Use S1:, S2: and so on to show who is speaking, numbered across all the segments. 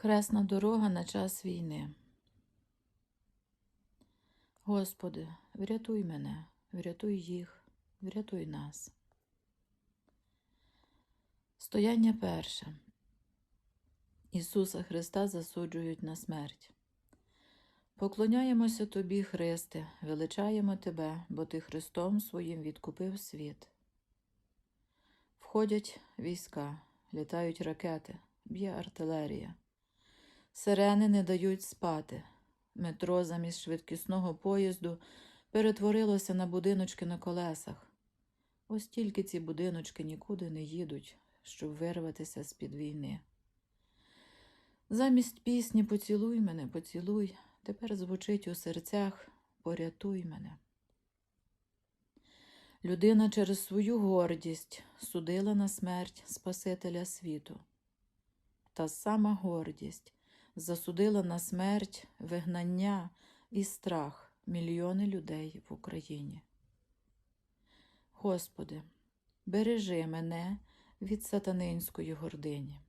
S1: Хресна дорога на час війни. Господи, врятуй мене, врятуй їх, врятуй нас. Стояння перше. Ісуса Христа засуджують на смерть. Поклоняємося Тобі, Христе, величаємо Тебе, бо Ти Христом своїм відкупив світ. Входять війська, літають ракети, б'є артилерія. Сирени не дають спати. Метро замість швидкісного поїзду перетворилося на будиночки на колесах. Ось тільки ці будиночки нікуди не їдуть, щоб вирватися з-під війни. Замість пісні Поцілуй мене, поцілуй, тепер звучить у серцях Порятуй мене. Людина через свою гордість судила на смерть Спасителя світу. Та сама гордість засудила на смерть вигнання і страх мільйони людей в Україні. Господи, бережи мене від сатанинської гордині.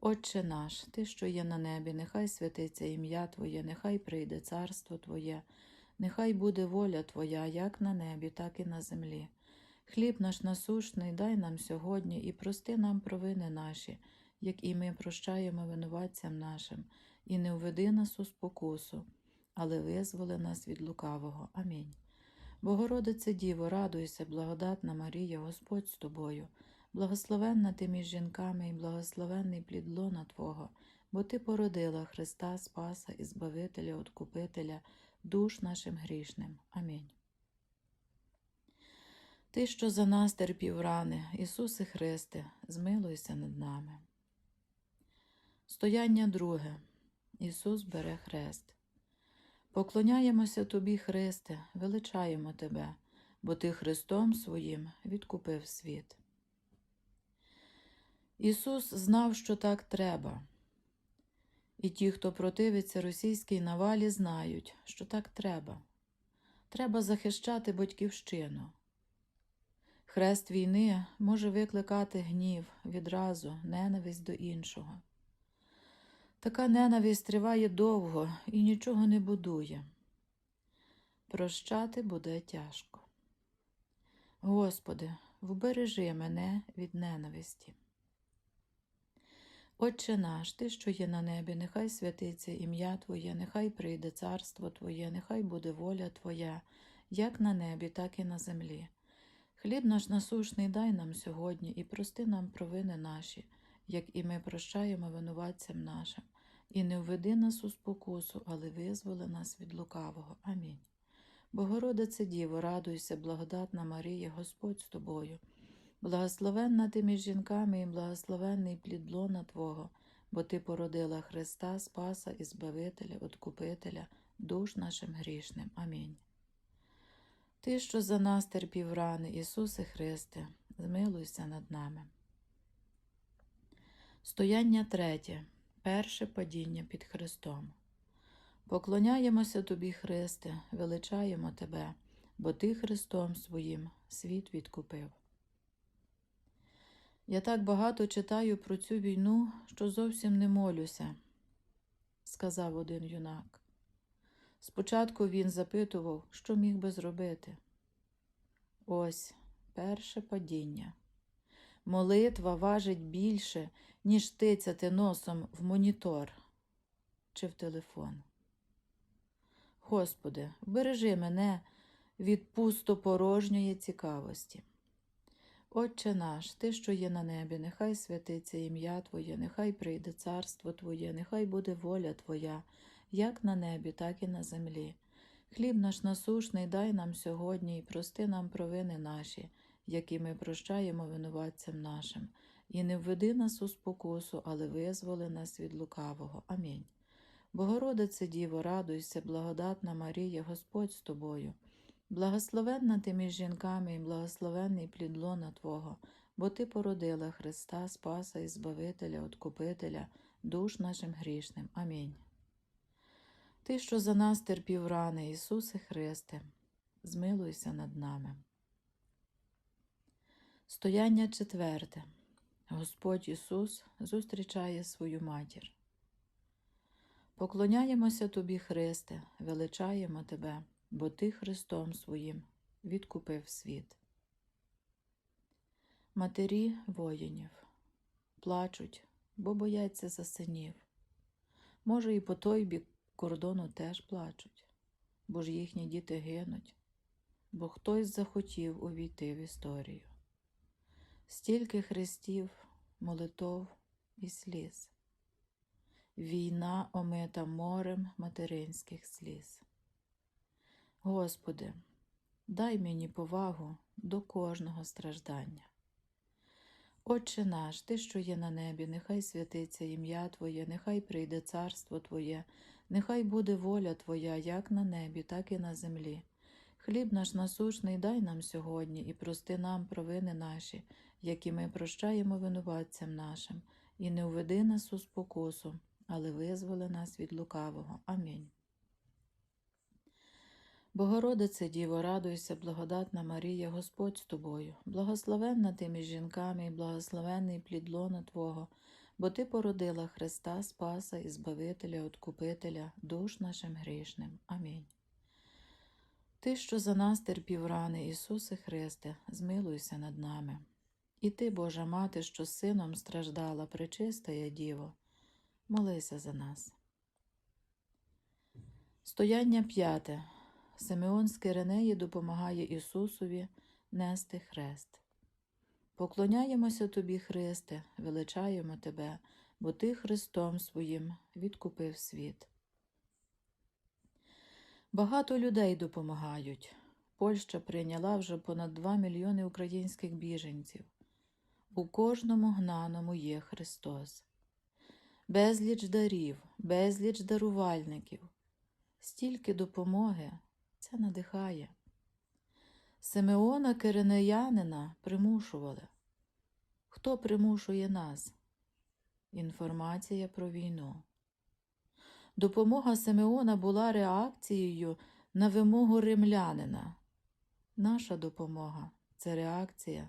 S1: Отче наш, Ти, що є на небі, нехай святиться ім'я Твоє, нехай прийде царство Твоє, нехай буде воля Твоя, як на небі, так і на землі. Хліб наш насушний дай нам сьогодні і прости нам провини наші, як і ми прощаємо винуватцям нашим, і не введи нас у спокусу, але визволи нас від лукавого. Амінь. Богородице Діво, радуйся, благодатна Марія, Господь з тобою, благословенна ти між жінками і благословенний плід лона Твого, бо Ти породила Христа Спаса і Збавителя, Откупителя, душ нашим грішним. Амінь. Ти, що за нас терпів рани, Ісусе Христе, змилуйся над нами. Стояння друге. Ісус бере хрест. Поклоняємося Тобі, Христе, величаємо Тебе, бо Ти Христом своїм відкупив світ. Ісус знав, що так треба. І ті, хто противиться російській навалі, знають, що так треба. Треба захищати батьківщину. Хрест війни може викликати гнів, відразу, ненависть до іншого. Така ненависть триває довго і нічого не будує. Прощати буде тяжко. Господи, вбережи мене від ненависті. Отче наш, Ти, що є на небі, нехай святиться ім'я Твоє, нехай прийде царство Твоє, нехай буде воля Твоя, як на небі, так і на землі. Хліб наш насушний дай нам сьогодні і прости нам провини наші, як і ми прощаємо винуватцям нашим, і не введи нас у спокусу, але визволи нас від лукавого. Амінь. Богородице Діво, радуйся, благодатна Марія, Господь з тобою. Благословенна ти між жінками і благословенний плід лона Твого, бо Ти породила Христа, Спаса і Збавителя, Откупителя, душ нашим грішним. Амінь. Ти, що за нас терпів рани, Ісусе Христе, змилуйся над нами. Стояння третє. Перше падіння під Христом. Поклоняємося Тобі, Христе, величаємо Тебе, бо Ти Христом своїм світ відкупив. Я так багато читаю про цю війну, що зовсім не молюся, сказав один юнак. Спочатку він запитував, що міг би зробити. Ось перше падіння. Молитва важить більше, ніж тицяти носом в монітор чи в телефон. Господи, вбережи мене від пустопорожньої цікавості. Отче наш, Ти, що є на небі, нехай святиться ім'я Твоє, нехай прийде царство Твоє, нехай буде воля Твоя, як на небі, так і на землі. Хліб наш насушний дай нам сьогодні і прости нам провини наші, які ми прощаємо винуватцям нашим, і не введи нас у спокусу, але визволи нас від лукавого. Амінь. Богородице Діво, радуйся, благодатна Марія, Господь з тобою. Благословенна ти між жінками і благословенний плід лона Твого, бо Ти породила Христа, Спаса і Збавителя, Откупителя, душ нашим грішним. Амінь. Ти, що за нас терпів рани, Ісусе Христе, змилуйся над нами. Стояння четверте. Господь Ісус зустрічає свою матір. Поклоняємося Тобі, Христе, величаємо Тебе, бо Ти Христом своїм відкупив світ. Матері воїнів плачуть, бо бояться за синів. Може, і по той бік кордону теж плачуть, бо ж їхні діти гинуть, бо хтось захотів увійти в історію. Стільки хрестів, молитов і сліз. Війна омита морем материнських сліз. Господи, дай мені повагу до кожного страждання. Отче наш, Ти, що є на небі, нехай святиться ім'я Твоє, нехай прийде царство Твоє, нехай буде воля Твоя, як на небі, так і на землі. Хліб наш насушний дай нам сьогодні і прости нам провини наші, які ми прощаємо винуватцям нашим, і не уведи нас у спокусу, але визволи нас від лукавого. Амінь. Богородице Діво, радуйся, благодатна Марія, Господь з тобою, благословенна ти між жінками і благословенний плід лона Твого, бо Ти породила Христа, Спаса і Збавителя, Откупителя, душ нашим грішним. Амінь. Ти, що за нас терпів рани, Ісусе Христе, змилуйся над нами. І ти, Божа Мати, що сином страждала, пречистая Діво, молися за нас. Стояння п'яте. Симеон з Киренеї допомагає Ісусові нести хрест. Поклоняємося Тобі, Христе, величаємо Тебе, бо Ти Христом своїм відкупив світ. Багато людей допомагають. Польща прийняла вже понад 2 мільйони українських біженців. У кожному гнаному є Христос. Безліч дарів, безліч дарувальників, стільки допомоги це надихає. Симеона Киринеянина примушували. Хто примушує нас? Інформація про війну. Допомога Симеона була реакцією на вимогу римлянина. Наша допомога це реакція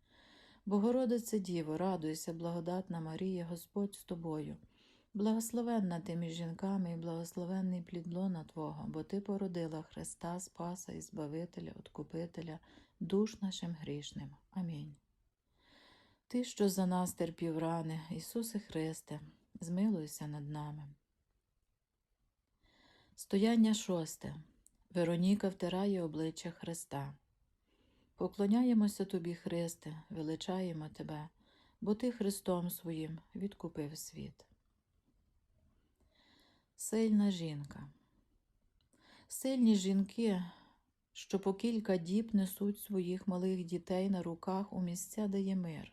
S1: Богородице Діво, радуйся, благодатна Марія, Господь з тобою. Благословенна ти між жінками і благословенний плід лона Твого, бо Ти породила Христа, Спаса і Збавителя, Откупителя, душ нашим грішним. Амінь. Ти, що за нас терпів рани, Ісусе Христе, змилуйся над нами. Стояння шосте. Вероніка втирає обличчя Христа. Поклоняємося Тобі, Христе, величаємо Тебе, бо Ти Христом своїм відкупив світ. Сильна жінка. Сильні жінки, що по кілька діб несуть своїх малих дітей на руках у місця, де є мир.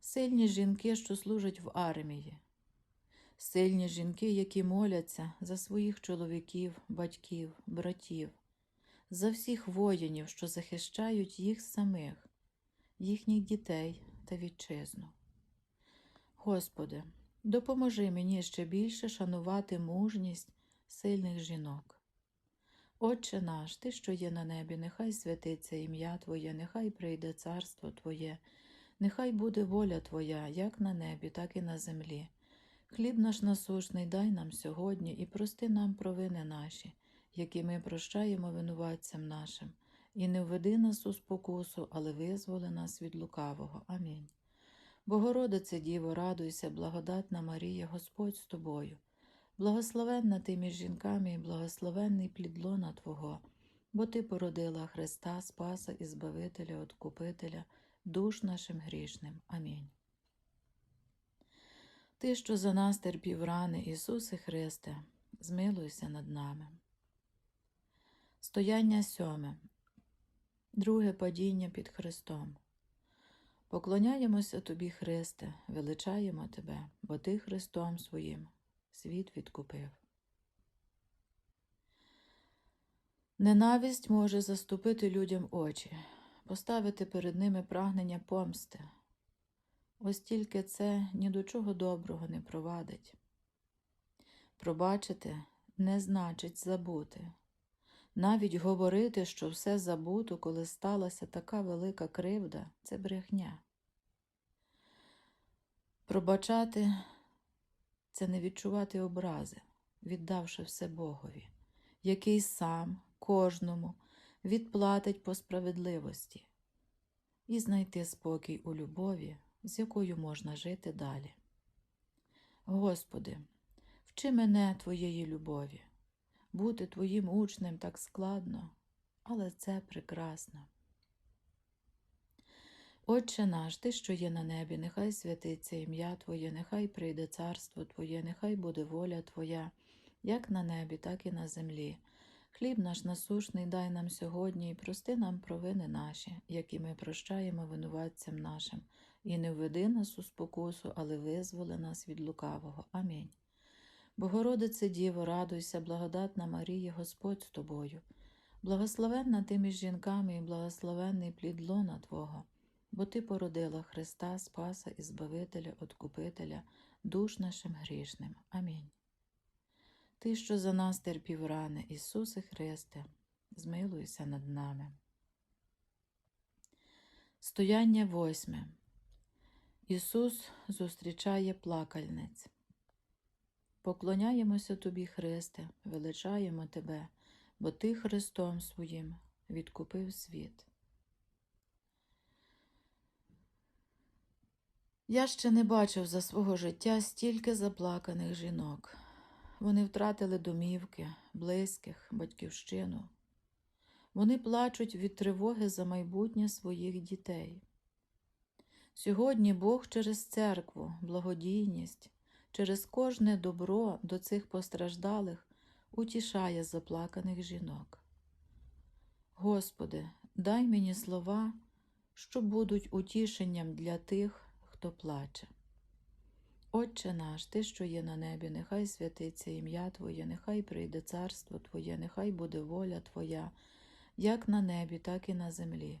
S1: Сильні жінки, що служать в армії. Сильні жінки, які моляться за своїх чоловіків, батьків, братів, за всіх воїнів, що захищають їх самих, їхніх дітей та вітчизну. Господи, допоможи мені ще більше шанувати мужність сильних жінок. Отче наш, Ти, що є на небі, нехай святиться ім'я Твоє, нехай прийде царство Твоє, нехай буде воля Твоя, як на небі, так і на землі. Хліб наш насушний дай нам сьогодні і прости нам провини наші, які ми прощаємо винуватцям нашим, і не введи нас у спокусу, але визволи нас від лукавого. Амінь. Богородице Діво, радуйся, благодатна Марія, Господь з тобою. Благословенна ти між жінками і благословенний плід лона Твого, бо Ти породила Христа, Спаса і Збавителя, Откупителя, душ нашим грішним. Амінь. Ти, що за нас терпів рани, Ісусе Христе, змилуйся над нами. Стояння сьоме. Друге падіння під Христом. Поклоняємося Тобі, Христе, величаємо Тебе, бо Ти Христом своїм світ відкупив. Ненависть може заступити людям очі, поставити перед ними прагнення помсти. Ось тільки це ні до чого доброго не провадить. Пробачити не значить забути. Навіть говорити, що все забуто, коли сталася така велика кривда, це брехня. Пробачати це не відчувати образи, віддавши все Богові, який сам кожному відплатить по справедливості, і знайти спокій у любові, з якою можна жити далі. Господи, вчи мене Твоєї любові. Бути Твоїм учнем так складно, але це прекрасно. Отче наш, Ти, що є на небі, нехай святиться ім'я Твоє, нехай прийде царство Твоє, нехай буде воля Твоя, як на небі, так і на землі. Хліб наш насушний дай нам сьогодні і прости нам провини наші, які ми прощаємо винуватцям нашим, і не введи нас у спокусу, але визволи нас від лукавого. Амінь. Богородице Діво, радуйся, благодатна Марія, Господь з тобою, благословенна ти між жінками і благословенний плід лона Твого, бо Ти породила Христа, Спаса і Збавителя, Откупителя, душ нашим грішним. Амінь. Ти, що за нас терпів рани, Ісусе Христе, змилуйся над нами. Стояння восьме. Ісус зустрічає плакальниць. Поклоняємося Тобі, Христе, величаємо Тебе, бо Ти Христом своїм відкупив світ. Я ще не бачив за свого життя стільки заплаканих жінок. Вони втратили домівки, близьких, батьківщину. Вони плачуть від тривоги за майбутнє своїх дітей. Сьогодні Бог через церкву, благодійність, через кожне добро до цих постраждалих утішає заплаканих жінок. Господи, дай мені слова, що будуть утішенням для тих, хто плаче. Отче наш, Ти, що є на небі, нехай святиться ім'я Твоє, нехай прийде царство Твоє, нехай буде воля Твоя, як на небі, так і на землі.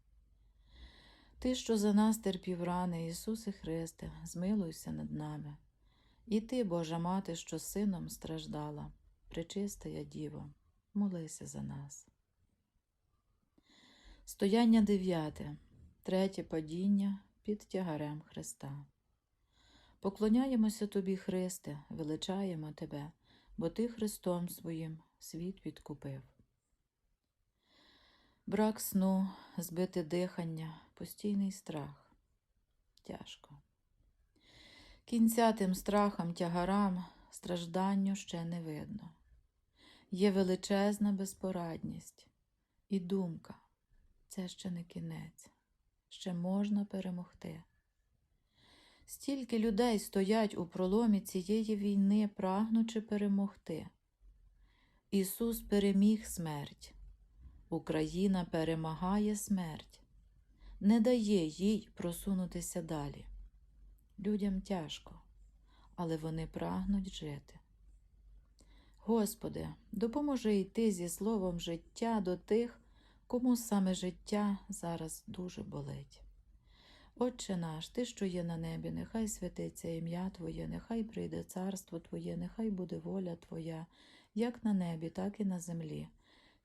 S1: Ти, що за нас терпів рани, Ісусе Христе, змилуйся над нами. І ти, Божа Мати, що сином страждала, пречистая Діво, молися за нас. Стояння дев'яте, третє падіння під тягарем Христа. Поклоняємося Тобі, Христе, величаємо Тебе, бо Ти Христом своїм світ відкупив. Брак сну, збите дихання, постійний страх. Тяжко. Кінця тим страхам, тягарам, стражданню ще не видно. Є величезна безпорадність і думка це ще не кінець, ще можна перемогти. Стільки людей стоять у проломі цієї війни, прагнучи перемогти. Ісус переміг смерть. Україна перемагає смерть, не дає їй просунутися далі. Людям тяжко, але вони прагнуть жити. Господи, допоможи йти зі словом життя до тих, кому саме життя зараз дуже болить. Отче наш, Ти, що є на небі, нехай святиться ім'я Твоє, нехай прийде царство Твоє, нехай буде воля Твоя, як на небі, так і на землі.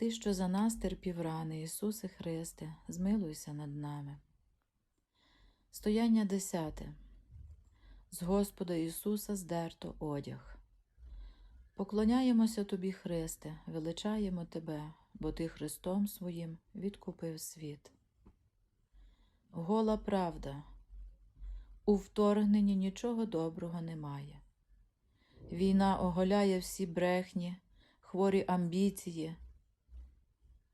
S1: Ти, що за нас терпів рани, Ісусе Христе, змилуйся над нами. Стояння десяте. З Господа Ісуса здерто одяг. Поклоняємося Тобі, Христе, величаємо Тебе, бо Ти Христом своїм відкупив світ. Гола правда. У вторгненні нічого доброго немає. Війна оголяє всі брехні, хворі амбіції.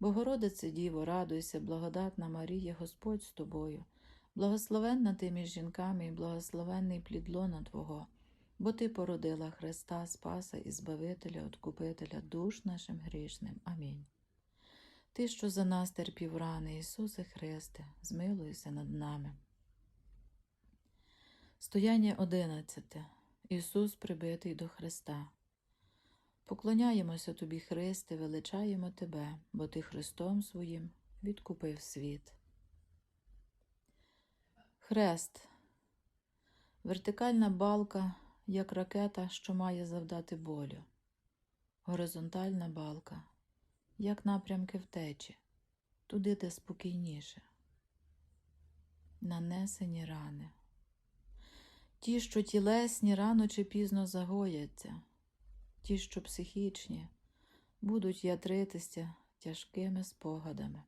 S1: Богородице Діво, радуйся, благодатна Марія, Господь з тобою, благословенна ти між жінками і благословенний плід лона Твого, бо Ти породила Христа, Спаса і Збавителя, Откупителя душ нашим грішним. Амінь. Ти, що за нас терпів рани, Ісусе Христе, змилуйся над нами. Стояння одинадцяте. Ісус прибитий до Христа. Поклоняємося Тобі, Христе, величаємо Тебе, бо Ти Христом своїм відкупив світ. Хрест. Вертикальна балка, як ракета, що має завдати болю. Горизонтальна балка, як напрямки втечі, туди де спокійніше. Нанесені рани. Ті, що тілесні, рано чи пізно загояться, ті, що психічні, будуть ятритися тяжкими спогадами.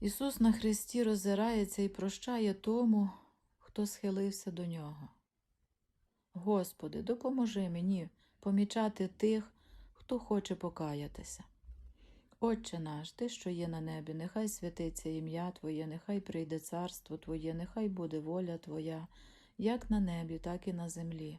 S1: Ісус на Христі роззирається і прощає тому, хто схилився до нього. Господи, допоможи мені помічати тих, хто хоче покаятися. Отче наш, Ти, що є на небі, нехай святиться ім'я Твоє, нехай прийде царство Твоє, нехай буде воля Твоя, як на небі, так і на землі.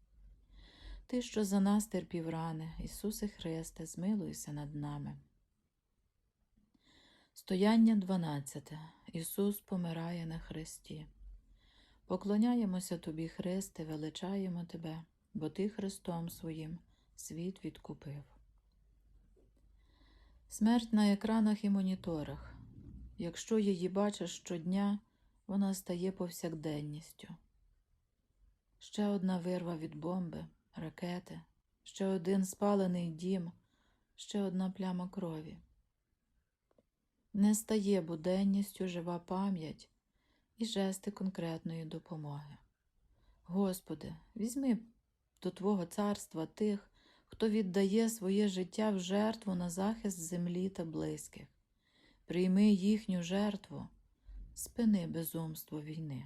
S1: Ти, що за нас терпів рани, Ісусе Христе, змилуйся над нами. Стояння 12. Ісус помирає на Христі. Поклоняємося Тобі, Христе, величаємо Тебе, бо Ти Христом своїм світ відкупив. Смерть на екранах і моніторах. Якщо її бачиш щодня, вона стає повсякденністю. Ще одна вирва від бомби, ракети, ще один спалений дім, ще одна пляма крові. Не стає буденністю жива пам'ять і жести конкретної допомоги. Господи, візьми до Твого царства тих, хто віддає своє життя в жертву на захист землі та близьких. Прийми їхню жертву, спини безумство війни.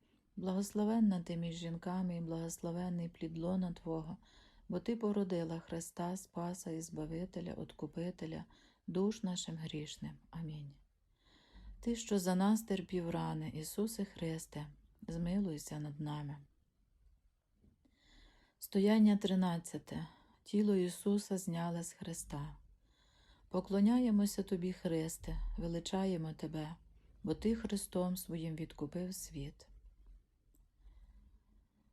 S1: благословенна ти між жінками і благословенний плід лона Твого, бо Ти породила Христа, Спаса і Збавителя, Откупителя, душ нашим грішним. Амінь. Ти, що за нас терпів рани, Ісусе Христе, змилуйся над нами. Стояння 13. Тіло Ісуса зняли з Христа. Поклоняємося Тобі, Христе, величаємо Тебе, бо Ти Христом своїм відкупив світ.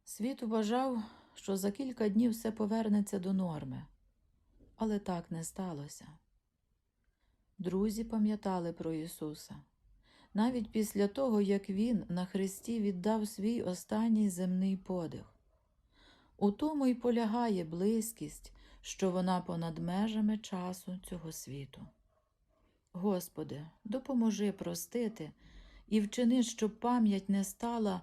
S1: Світ вважав, що за кілька днів все повернеться до норми, але так не сталося. Друзі пам'ятали про Ісуса. Навіть після того, як Він на Христі віддав свій останній земний подих. У тому й полягає близькість, що вона понад межами часу цього світу. Господи, допоможи простити і вчини, щоб пам'ять не стала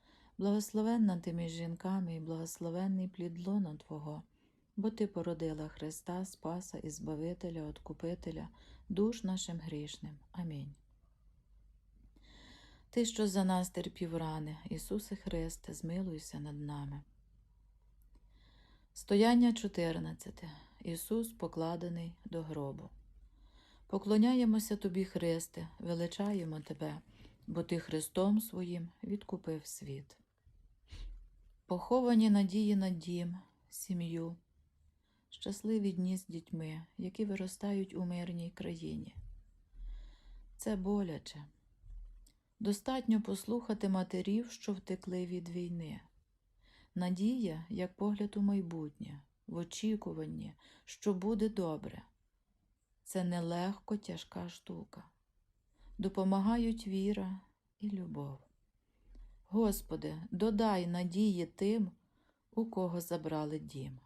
S1: благословенна ти між жінками і благословенний плід лона Твого, бо Ти породила Христа, Спаса і Збавителя, Откупителя, душ нашим грішним. Амінь. Ти, що за нас терпів рани, Ісусе Христе, змилуйся над нами. Стояння 14. Ісус покладений до гробу. Поклоняємося Тобі, Христе, величаємо Тебе, бо Ти Христом своїм відкупив світ. Поховані надії на дім, сім'ю, щасливі дні з дітьми, які виростають у мирній країні. Це боляче. Достатньо послухати матерів, що втекли від війни. Надія, як погляд у майбутнє, в очікуванні, що буде добре. Це нелегко тяжка штука. Допомагають віра і любов. Господи, додай надії тим, у кого забрали дім.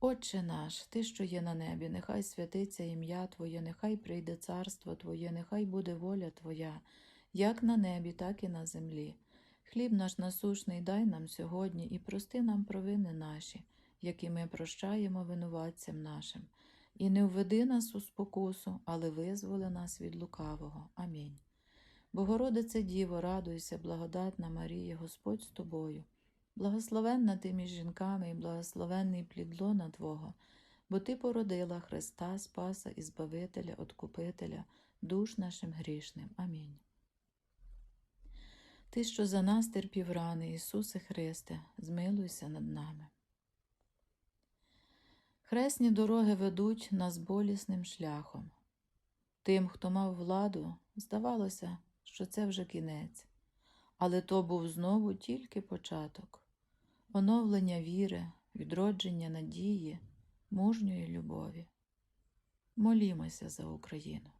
S1: Отче наш, Ти, що є на небі, нехай святиться ім'я Твоє, нехай прийде царство Твоє, нехай буде воля Твоя, як на небі, так і на землі. Хліб наш насушний дай нам сьогодні і прости нам провини наші, які ми прощаємо винуватцям нашим, і не введи нас у спокусу, але визволи нас від лукавого. Амінь. Богородице Діво, радуйся, благодатна Марія, Господь з тобою. Благословенна ти між жінками і благословенний плід лона Твого, бо Ти породила Христа, Спаса і Збавителя, Откупителя, душ нашим грішним. Амінь. Ти, що за нас терпів рани, Ісусе Христе, змилуйся над нами. Хресні дороги ведуть нас болісним шляхом. Тим, хто мав владу, здавалося, що це вже кінець, але то був знову тільки початок оновлення віри, відродження надії, мужньої любові. Молімося за Україну.